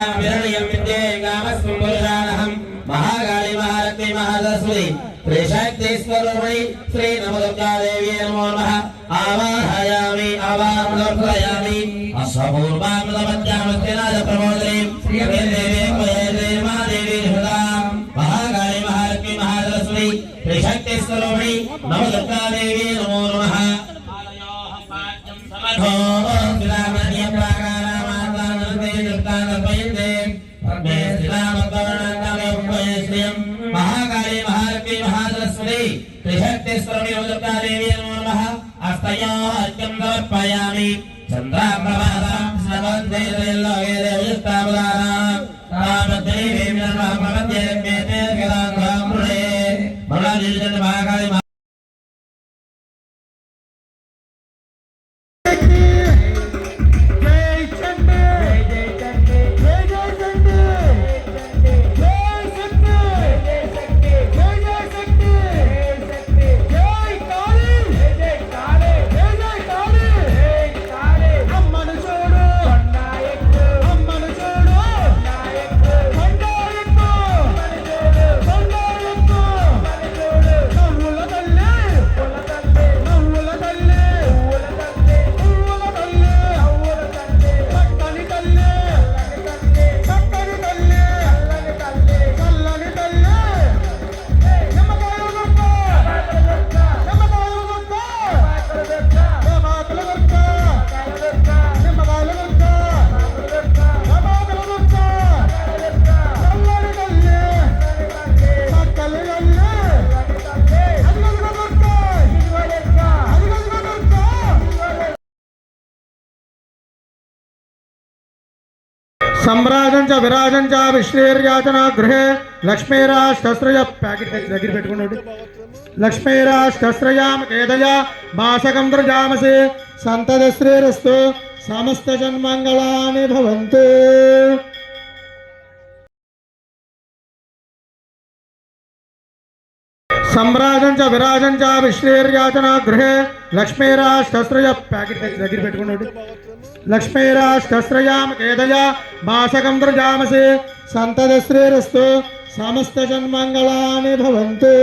విరణీయం మహాకాళి మహాలక్ష్మి మహాసరస్వతి త్రిశక్తిస్వరూపిణి శ్రీ నమదుర్గాదేవి నమో నమ ఆవాహయామి ఆవాహయామి అశ్వపూర్వామృతమధ్యామస్తినాథ ప్రమోదరి శ్రీదేవి మహాదేవి హృదాం మహాకాళి మహాలక్ష్మి మహాసరస్వతి త్రిశక్తిస్వరూపిణి నమదుర్గాదేవి నమో మహాసరస్వతి త్రిశక్తిస్వరమి నమో నమః. అస్తయో అర్ఘ్యం సమర్పయామి సంరాజం విరాజంచ విరాజం చ విశ్వేర్యాచన గృహే లక్ష్మీరాష్టస్త్రయ ప్యాకెట్ దగ్గర పెట్టుకున్నాడు. లక్ష్మీరా శస్త్రయామ కేదయ మాసకం దృజామసి సంతదశ్రీరస్తు సమస్త జన్మంగళాని భవంతు. సంరాజం విరాజంచ విరాజం చ విశ్వేర్యాచన గృహే లక్ష్మీరాష్టస్త్రయ ప్యాకెట్ దగ్గర పెట్టుకున్నాడు లక్ష్మీరాష్టస్త్రయాం కేదయ మాసకం దృజామసి సంతదశ్రీరస్తు సమస్త జన్మంగళాని భవంతు.